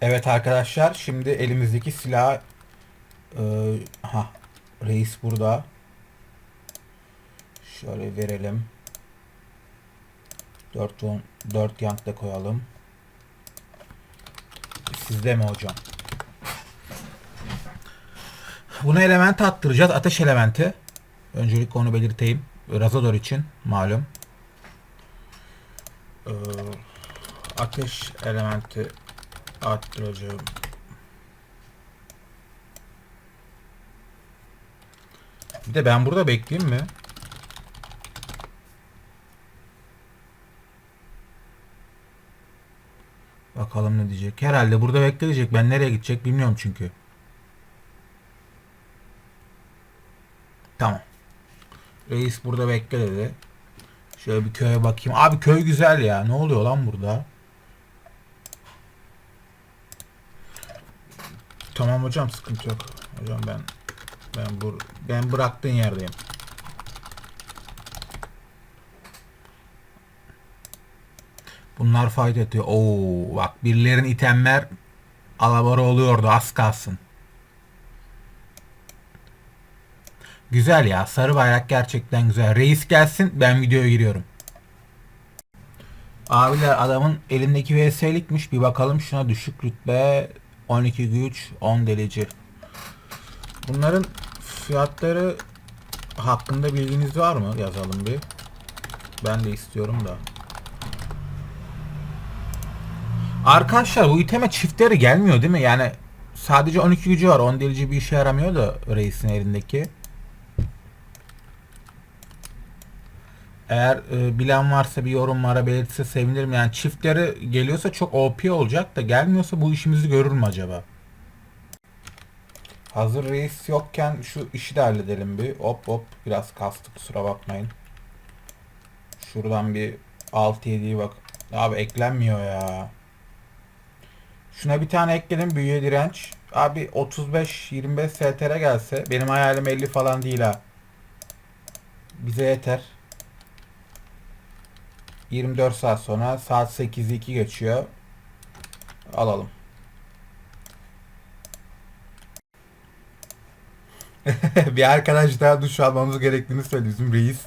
Evet arkadaşlar şimdi elimizdeki silah e, aha reis burada. Şöyle verelim. 4 on 4 yank da koyalım. Sizde mi hocam? Buna element attıracağız. Ateş elementi. Öncelikle onu belirteyim. Razador için malum. Ee, ateş elementi arttıracağım. Bir de ben burada bekleyeyim mi? Bakalım ne diyecek. Herhalde burada bekleyecek. Ben nereye gidecek bilmiyorum çünkü. Tamam. Reis burada bekle dedi. Şöyle bir köye bakayım. Abi köy güzel ya. Ne oluyor lan burada? Tamam hocam sıkıntı yok. Hocam ben ben bu ben bıraktığın yerdeyim. Bunlar fayda ediyor. Oo bak birilerin itemler alabora oluyordu az kalsın. Güzel ya sarı bayrak gerçekten güzel. Reis gelsin ben videoya giriyorum. Abiler adamın elindeki VS'likmiş. Bir bakalım şuna düşük rütbe 12 güç 10 delici. Bunların fiyatları hakkında bilginiz var mı? Yazalım bir. Ben de istiyorum da. Arkadaşlar bu iteme çiftleri gelmiyor değil mi? Yani sadece 12 gücü var. 10 delici bir işe yaramıyor da reisin elindeki. Eğer e, bilen varsa bir yorumlara belirtse sevinirim. Yani çiftleri geliyorsa çok OP olacak da gelmiyorsa bu işimizi görür mü acaba? Hazır reis yokken şu işi de halledelim bir. Hop hop biraz kastı kusura bakmayın. Şuradan bir 6-7'yi bak. Abi eklenmiyor ya. Şuna bir tane ekledim büyüye direnç. Abi 35-25 STR gelse benim hayalim 50 falan değil ha. Bize yeter. 24 saat sonra saat 8'i 2 geçiyor. Alalım. bir arkadaş daha duş almamız gerektiğini söyledi bizim reis.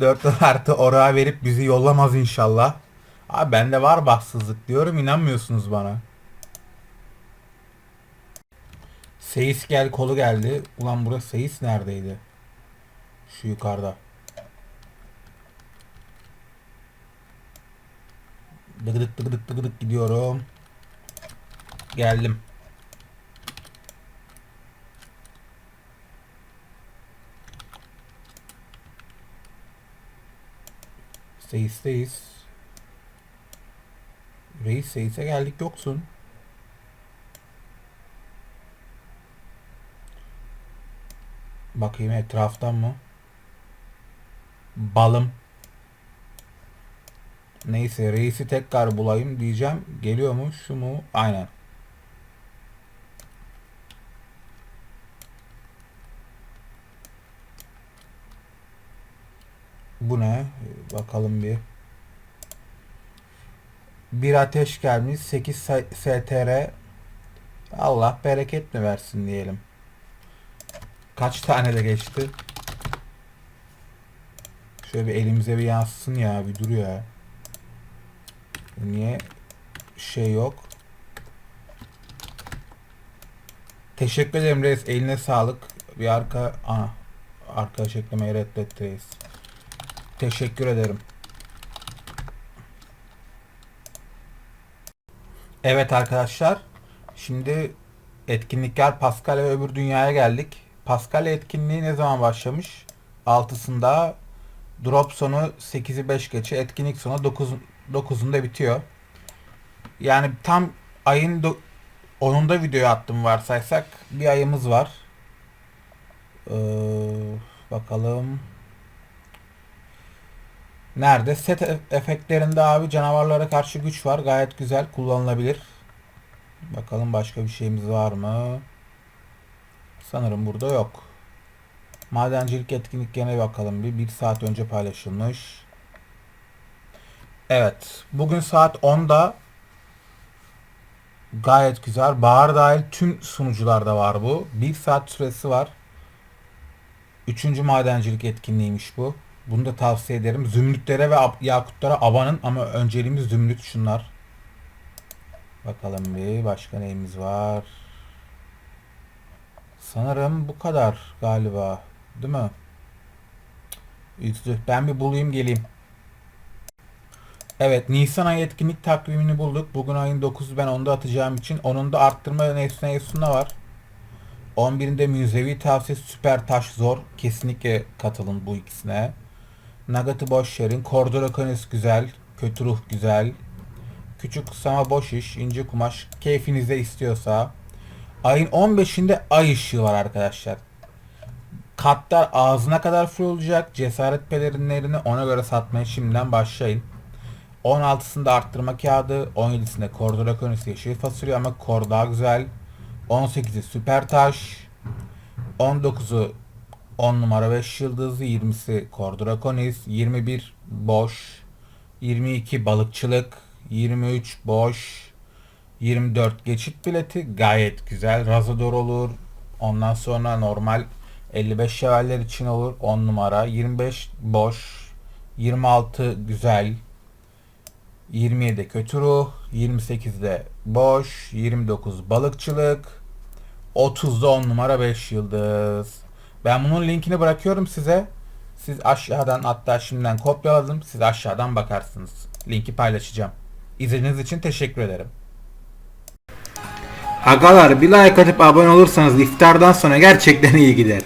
4 artı orağa verip bizi yollamaz inşallah. Abi bende var bahtsızlık diyorum inanmıyorsunuz bana. Seyis gel kolu geldi. Ulan burası Seyis neredeydi? Şu yukarıda. Dıgıdık dıgıdık dıgıdık gidiyorum. Geldim. Seyis'teyiz. Reis Seyis'e geldik yoksun. Bakayım etraftan mı? Balım. Neyse reisi tekrar bulayım diyeceğim. Geliyor mu? Şu mu? Aynen. Bu ne? Bakalım bir. Bir ateş gelmiş. 8 STR. Allah bereket mi versin diyelim. Kaç tane de geçti? Şöyle bir elimize bir yansısın ya. Bir dur ya. Niye şey yok? Teşekkür ederim reis. Eline sağlık. Bir arka... Aa, arkadaş eklemeyi reddetti reis. Teşekkür ederim. Evet arkadaşlar. Şimdi etkinlikler Pascal ve öbür dünyaya geldik. Pascal etkinliği ne zaman başlamış? 6'sında drop sonu 8'i 5 geçe etkinlik sonu 9 9'unda bitiyor. Yani tam ayın do- 10'unda video attım varsaysak bir ayımız var. Ee, bakalım. Nerede? Set e- efektlerinde abi canavarlara karşı güç var. Gayet güzel kullanılabilir. Bakalım başka bir şeyimiz var mı? Sanırım burada yok. Madencilik etkinliklerine bakalım bir. Bir saat önce paylaşılmış. Evet. Bugün saat 10'da gayet güzel. Bahar dahil tüm sunucularda var bu. Bir saat süresi var. Üçüncü madencilik etkinliğiymiş bu. Bunu da tavsiye ederim. Zümrütlere ve yakutlara abanın ama önceliğimiz zümrüt şunlar. Bakalım bir başka neyimiz var. Sanırım bu kadar galiba. Değil mi? Ben bir bulayım geleyim. Evet Nisan ayı etkinlik takvimini bulduk. Bugün ayın 9'u ben onda atacağım için. Onun da arttırma nesne Esun'da var. 11'inde müzevi tavsiye süper taş zor. Kesinlikle katılın bu ikisine. Nugget'ı boş verin. Cordura Canis güzel. Kötü ruh güzel. Küçük kısama boş iş. ince kumaş. Keyfinize istiyorsa. Ayın 15'inde ay ışığı var arkadaşlar. Katlar ağzına kadar full olacak. Cesaret pelerinlerini ona göre satmaya şimdiden başlayın. 16'sında arttırma kağıdı, 17'sinde Cordura Canis yeşil fasulye ama kor daha güzel. 18'i süper taş. 19'u 10 numara 5 yıldızlı, 20'si Cordura Canis, 21 boş, 22 balıkçılık, 23 boş, 24 geçit bileti gayet güzel. Razador olur. Ondan sonra normal 55 şevaller için olur 10 numara. 25 boş. 26 güzel. 27 kötü ruh. 28'de boş. 29 balıkçılık. 30'da 10 numara 5 yıldız. Ben bunun linkini bırakıyorum size. Siz aşağıdan hatta şimdiden kopyaladım. Siz aşağıdan bakarsınız. Linki paylaşacağım. İzlediğiniz için teşekkür ederim. Agalar bir like atıp abone olursanız iftardan sonra gerçekten iyi gider.